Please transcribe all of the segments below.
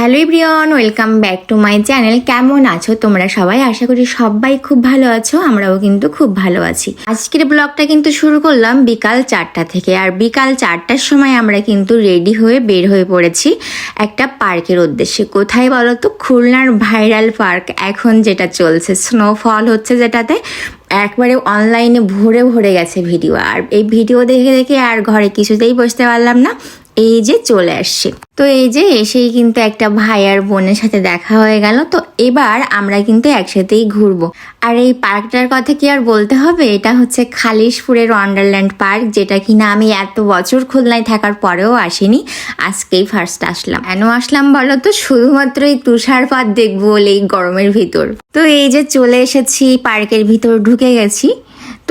Hello everyone, welcome back to my channel. কেমন আছো তোমরা সবাই? আশা করি সবাই খুব ভালো আছো, আমরাও কিন্তু খুব ভালো আছি। আজকের ব্লগটা কিন্তু শুরু করলাম বিকাল চারটা থেকে, আর বিকাল চারটার সময় আমরা কিন্তু রেডি হয়ে বের হয়ে পড়েছি একটা পার্কের উদ্দেশ্যে। কোথায় বলো তো খুলনার ভাইরাল পার্ক। এখন যেটা চলছে স্নোফল হচ্ছে যেটাতে, একবারে অনলাইনে ভরে ভরে গেছে ভিডিও আর এই ভিডিও দেখে দেখে আর ঘরে কিছুতেই বসতে পারলাম না। এই যে চলে আসছে। তো এই যে এসেই কিন্তু একটা ভাই আর বোনের সাথে দেখা হয়ে গেল। তো এবার আমরা কিন্তু একসাথেই ঘুরবো। আর এই পার্কটার কথা কি আর বলতে হবে? এটা হচ্ছে খালিশপুরের ওয়ান্ডারল্যান্ড পার্ক যেটা কিনা আমি এত বছর খুলনায় থাকার পরেও আসিনি। আজকেই ফার্স্ট আসলাম। কেন আসলাম বলো তো? শুধুমাত্র এই তুষারপাত দেখব বলে এই গরমের ভিতর। তো এই যে চলে এসেছি, পার্কের ভিতর ঢুকে গেছি।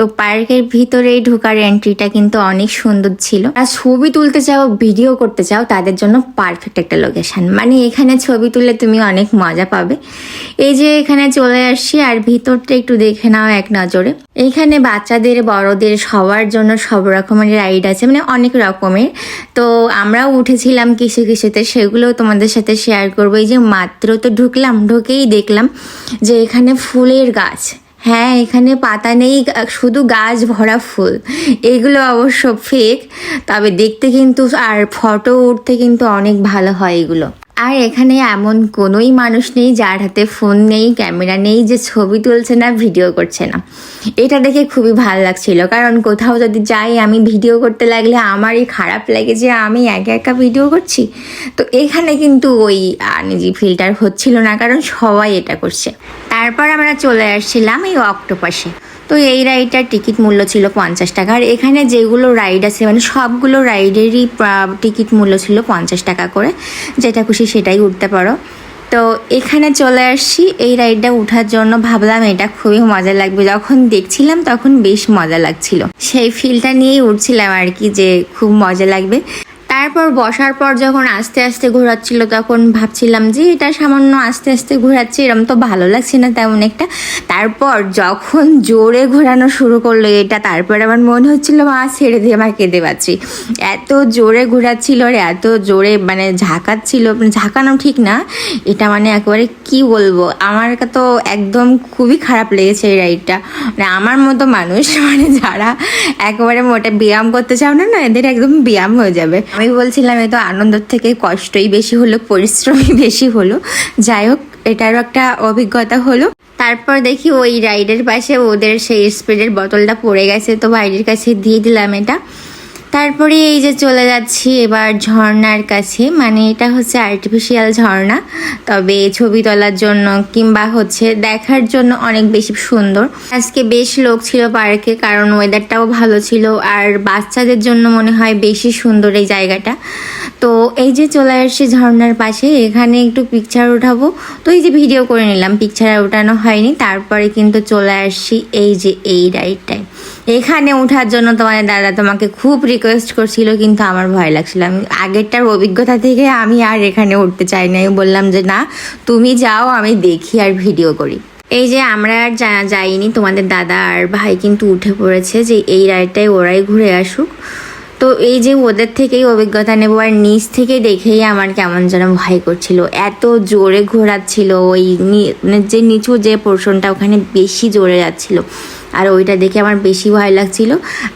তো পার্কের ভিতরে ঢোকার এন্ট্রিটা কিন্তু অনেক সুন্দর ছিল। আর ছবি তুলতে চাও ভিডিও করতে চাও তাদের জন্য পারফেক্ট একটা লোকেশন মানে এখানে ছবি তুলে তুমি অনেক মজা পাবে। এই যে এখানে চলে আসছি, আর ভিতরটা একটু দেখে নাও এক নজরে। এখানে বাচ্চাদের, বড়দের সবার জন্য সব রকমের রাইড আছে মানে অনেক রকমের। তো আমরাও উঠেছিলাম কিছু কিছুতে, সেগুলোও তোমাদের সাথে শেয়ার করব। এই যে মাত্র তো ঢুকলাম, ঢুকেই দেখলাম যে এখানে ফুলের গাছ। হ্যাঁ এখানে পাতা নেই, শুধু গাছ ভরা ফুল। এগুলো অবশ্য ফেক তবে দেখতে কিন্তু আর ফটো উঠতে কিন্তু অনেক ভালো হয় এগুলো। আর এখানে এমন কোনোই মানুষ নেই যার হাতে ফোন নেই ক্যামেরা নেই যে ছবি তুলছে না ভিডিও করছে না। এটা দেখে খুবই ভালো লাগছিল, কারণ কোথাও যদি যাই আমি ভিডিও করতে লাগলে আমারই খারাপ লাগে যে আমি একা একা ভিডিও করছি। তো এখানে কিন্তু ওই নিজে ফিল্টার হচ্ছিল না, কারণ সবাই এটা করছে। তারপর আমরা চলে আসছিলাম এই অক্টোপাসে। তো এই রাইডটার টিকিট মূল্য ছিল পঞ্চাশ টাকা। আর এখানে যেগুলো রাইড আছে মানে সবগুলো রাইডেরই টিকিট মূল্য ছিল পঞ্চাশ টাকা করে। যেটা খুশি সেটাই উঠতে পারো। তো এখানে চলে আসছি। এই রাইডটা উঠার জন্য ভাবলাম, এটা খুবই মজা লাগবে। যখন দেখছিলাম, তখন বেশ মজা লাগছিল। সেই ফিলটা নিয়েই উঠছিলাম আর কি, যে খুব মজা লাগবে। তারপর বসার পর যখন আস্তে আস্তে ঘোরাচ্ছিল তখন ভাবছিলাম যে এটা সামান্য আস্তে আস্তে ঘোরাচ্ছে, এরম তো ভালো লাগছে না তেমন একটা। তারপর যখন জোরে ঘোরানো শুরু করল এটা, তারপর আমার মনে হচ্ছিল, মা, ছেড়ে দিয়ে আমার কেঁদে পাচ্ছি। এত জোরে ঘোরাচ্ছিল আর এত জোরে মানে ঝাঁকাচ্ছিল মানে ঝাঁকানো ঠিক না। এটা মানে একেবারে কি বলব? আমার তো একদম খুবই খারাপ লেগেছে এই রাইডটা। মানে আমার মতো মানুষ মানে যারা একেবারে মোটা ব্যায়াম করতে চাও না না, এদের একদম ব্যায়াম হয়ে যাবে। আমি বলছিলাম এতো তো আনন্দের থেকে কষ্টই বেশি হলো, পরিশ্রমই বেশি হলো। যাই হোক, এটারও একটা অভিজ্ঞতা হলো। তারপর দেখি ওই রাইডের পাশে ওদের সেই স্প্রেডের বোতলটা পড়ে গেছে, তো বাইরের কাছে দিয়ে দিলাম এটা। তারপরে এই যে চলে যাচ্ছি এবার ঝর্নার কাছে। মানে এটা হচ্ছে আর্টিফিশিয়াল ঝর্ণা। তবে ছবি তোলার জন্য কিংবা হচ্ছে দেখার জন্য অনেক বেশি সুন্দর। আজকে বেশ লোক ছিল পার্কে, কারণ ওয়েদারটাও ভালো ছিল। আর বাচ্চাদের জন্য মনে হয় বেশি সুন্দর এই জায়গাটা। তো এই যে চলে আসছি ঝর্নার পাশে, এখানে একটু পিকচার উঠাবো। তো এই যে ভিডিও করে নিলাম পিকচার ওঠানো হয়নি। তারপরে কিন্তু চলে আসছি এই যে এই রাইডটায় এখানে ওঠার জন্য তোমাদের দাদা তোমাকে খুব রিকোয়েস্ট করছিল, কিন্তু আমার ভয় লাগছিল। আমি আগেরটার অভিজ্ঞতা থেকে আমি আর এখানে উঠতে চাই না বললাম যে, না, তুমি যাও, আমি দেখি আর ভিডিও করি। এই যে আমরা আর যাইনি। তোমাদের দাদা আর ভাই কিন্তু উঠে পড়েছে যে, এই রাইডটাই ওরাই ঘুরে আসুক। তো এই যে ওদের থেকেই অভিজ্ঞতা নেব আর নিচ থেকে দেখেই আমার কেমন যেন ভয় করছিল। এত জোরে ঘোরাচ্ছিল ওই মানে যে নিচু যে পোর্শনটা ওখানে বেশি জোরে যাচ্ছিল। আর ওইটা দেখে আমার বেশি ভয় লাগছিল।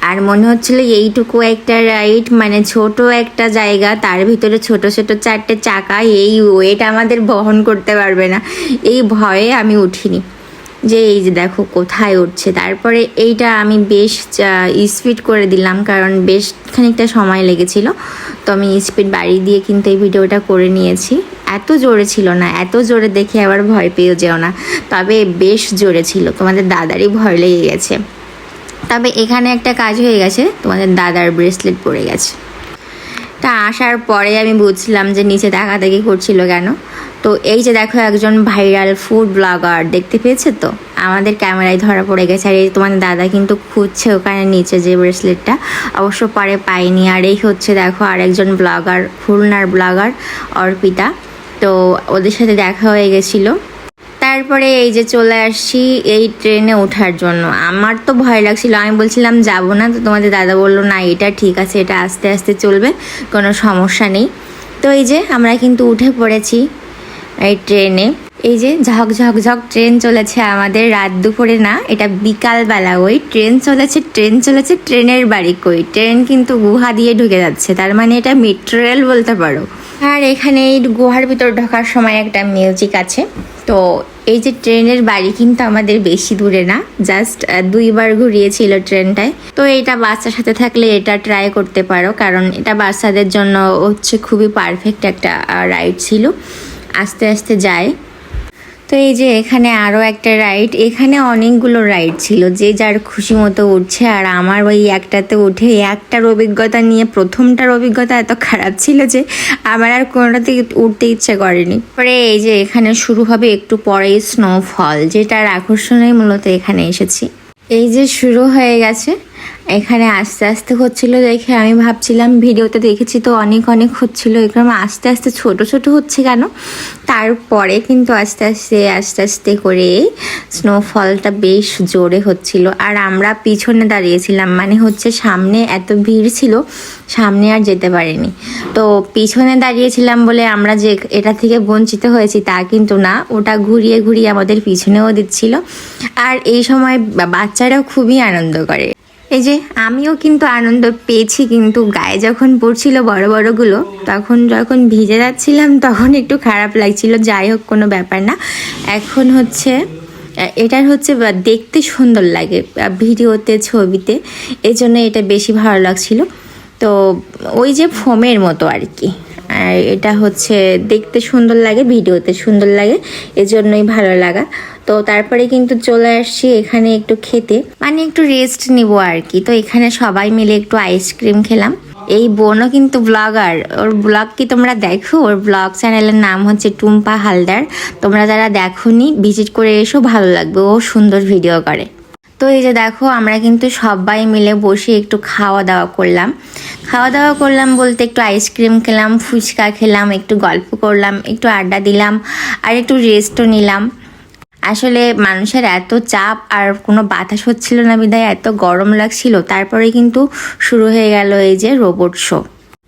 আর মনে হচ্ছিল এইটুকু একটা রাইড মানে ছোট একটা জায়গা, তার ভিতরে ছোট ছোট চারটে চাকা, এই ওয়েট আমাদের বহন করতে পারবে না। এই ভয়ে আমি উঠিনি। যে এই যে দেখো কোথায় উঠছে। তারপরে এইটা আমি বেশ স্পিড করে দিলাম কারণ বেশ খানিকটা সময় লেগেছিল। তো আমি স্পিড বাড়ি দিয়ে কিন্তু এই ভিডিওটা করে নিয়েছি। এত জোরে ছিল না, এত জোরে দেখে আবার ভয় পেয়েও যেও না। তবে বেশ জোরে ছিল, তোমাদের দাদারই ভয় লেগে গেছে। তবে এখানে একটা কাজ হয়ে গেছে, তোমাদের দাদার ব্রেসলেট পড়ে গেছে। তা আসার পরে আমি বুঝলাম যে নিচে দেখি করছিল কেন। তো এই যে দেখো একজন ভাইরাল ফুড ব্লগার, দেখতে পেয়েছে তো? আমাদের ক্যামেরায় ধরা পড়ে গেছে। আর এই তোমাদের দাদা কিন্তু খুঁজছে ওখানে নিচে যে ব্রেসলেটটা। অবশ্য পরে পাইনি আর এই হচ্ছে দেখো আরেকজন ব্লগার, খুলনার ব্লগার অর্পিতা। তো ওদের সাথে দেখা হয়ে গেছিল। তারপরে এই যে চলে আসছি এই ট্রেনে ওঠার জন্য। আমার তো ভয় লাগছিল। আমি বলছিলাম, যাব না। তো তোমাদের দাদা বলল, না, এটা ঠিক আছে, এটা আস্তে আস্তে চলবে, কোনো সমস্যা নেই। তো এই যে আমরা কিন্তু উঠে পড়েছি। এই ট্রেনে। এই যে ঝক ঝক ঝক ট্রেন চলেছে আমাদের। রাত দুপুরে না, এটা বিকালবেলা। ওই ট্রেন চলেছে ট্রেন চলেছে, ট্রেনের বাড়ি কই? ট্রেন কিন্তু গুহা দিয়ে ঢুকে যাচ্ছে। তার মানে এটা মেট্রো রেল বলতে পারো। আর এখানে এই গুহার ভিতর ঢোকার সময় একটা মিউজিক আছে। তো এই যে ট্রেনের বাড়ি কিন্তু আমাদের বেশি দূরে না, জাস্ট দুইবার ঘুরিয়েছিল ট্রেনটায়। তো এটা বাচ্চার সাথে থাকলে এটা ট্রাই করতে পারো, কারণ এটা বাচ্চাদের জন্য হচ্ছে খুবই পারফেক্ট একটা রাইড ছিল। আস্তে আস্তে যায়। তো এই যে এখানে আরও একটা রাইড এখানে অনেকগুলো রাইড ছিল, যে যার খুশি মতো উঠছে। আর আমার ওই একটাতে উঠে একটার অভিজ্ঞতা নিয়ে প্রথমটার অভিজ্ঞতা এত খারাপ ছিল যে আমার আর কোনোটাতে উঠতে ইচ্ছে করেনি। পরে এই যে এখানে শুরু হবে একটু পরেই স্নোফল যেটার আকর্ষণই মূলত এখানে এসেছি। এই যে শুরু হয়ে গেছে। এখানে আস্তে আস্তে হচ্ছিল দেখে আমি ভাবছিলাম, ভিডিওতে দেখেছি তো অনেক অনেক হচ্ছিল। এরকম আস্তে আস্তে ছোট ছোট হচ্ছে কেন? তারপরে কিন্তু আস্তে আস্তে আস্তে আস্তে করে স্নোফলটা বেশ জোরে হচ্ছিল। আর আমরা পিছনে দাঁড়িয়েছিলাম মানে হচ্ছে সামনে এত ভিড় ছিল, সামনে আর যেতে পারিনি। তো পিছনে দাঁড়িয়েছিলাম বলে আমরা যে এটা থেকে বঞ্চিত হয়েছি তা কিন্তু না, ওটা ঘুরিয়ে ঘুরিয়ে আমাদের পিছনেও দিচ্ছিল। আর এই সময় বাচ্চারাও খুবই আনন্দ করে। এই যে আমিও কিন্তু আনন্দ পেয়েছি কিন্তু গায়ে যখন পড়ছিল বড় বড়গুলো, তখন যখন ভিজে যাচ্ছিলাম তখন একটু খারাপ লাগছিল, যাই হোক কোনো ব্যাপার না। এখন হচ্ছে, এটার হচ্ছে দেখতে সুন্দর লাগে ভিডিওতে, ছবিতে। এই জন্য এটা বেশি ভালো লাগছিল। তো ওই যে ফোমের মতো আর কি। আর এটা হচ্ছে দেখতে সুন্দর লাগে, ভিডিওতে সুন্দর লাগে, এজন্যই ভালো লাগা। তো তারপরে কিন্তু চলে আসছি এখানে একটু খেতে। মানে একটু রেস্ট নিব আর কি। তো এখানে সবাই মিলে একটু আইসক্রিম খেলাম। এই বোনও কিন্তু ব্লগার ওর ব্লগ কি তোমরা দেখো? ওর ব্লগ চ্যানেলের নাম হচ্ছে টুম্পা হালদার। তোমরা যারা দেখোনি ভিজিট করে এসো, ভালো লাগবে। ও সুন্দর ভিডিও করে। তো এই যে দেখো, আমরা কিন্তু সবাই মিলে বসে একটু খাওয়া দাওয়া করলাম। খাওয়া দাওয়া করলাম বলতে একটু আইসক্রিম খেলাম, ফুচকা খেলাম, একটু গল্প করলাম, একটু আড্ডা দিলাম, আর একটু রেস্টও নিলাম। আসলে মানুষের এত চাপ আর কোনো বাতাস হচ্ছিল না বিদায় এত গরম লাগছিল, তারপরে কিন্তু শুরু হয়ে গেল এই যে রোবট শো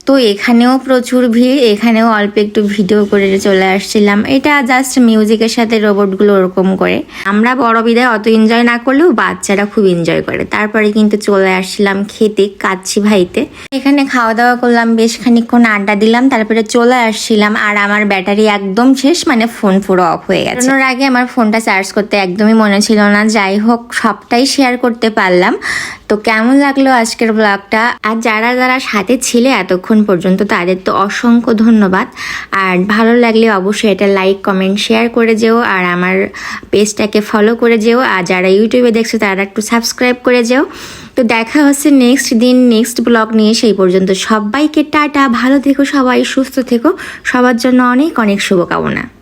তো এখানেও প্রচুর ভিড়, এখানেও অল্প একটু ভিডিও করে চলে আসছিলাম। এটা জাস্ট মিউজিকের সাথে রোবটগুলো ওরকম করে। আমরা বড় বিদায় অত এনজয় না করলেও বাচ্চারা খুব এনজয় করে। তারপরে কিন্তু চলে আসছিলাম খেতে কাচ্ছি ভাইতে। এখানে খাওয়া দাওয়া করলাম, বেশ খানিক্ষণ আড্ডা দিলাম, তারপরে চলে আসছিলাম আর আমার ব্যাটারি একদম শেষ মানে ফোন পুরো অফ হয়ে গেছে। ওর আগে আমার ফোনটা চার্জ করতে একদমই মনে ছিল না। যাই হোক, সবটাই শেয়ার করতে পারলাম। তো কেমন লাগল আজকের ব্লগটা আর যারা যারা সাথে ছিলে এতক্ষণ পর্যন্ত তাদের তো অসংখ্য ধন্যবাদ। আর ভালো লাগলে অবশ্যই এটা লাইক কমেন্ট শেয়ার করে যেও। আর আমার পেজটাকে ফলো করে যেও। আর যারা ইউটিউবে দেখছ, তারা একটু সাবস্ক্রাইব করে যেও। তো দেখা হচ্ছে নেক্সট দিন নেক্সট ব্লগ নিয়ে। সেই পর্যন্ত সবাইকে টাটা, ভালো থেকো সবাই, সুস্থ থেকো। সবার জন্য অনেক অনেক শুভকামনা।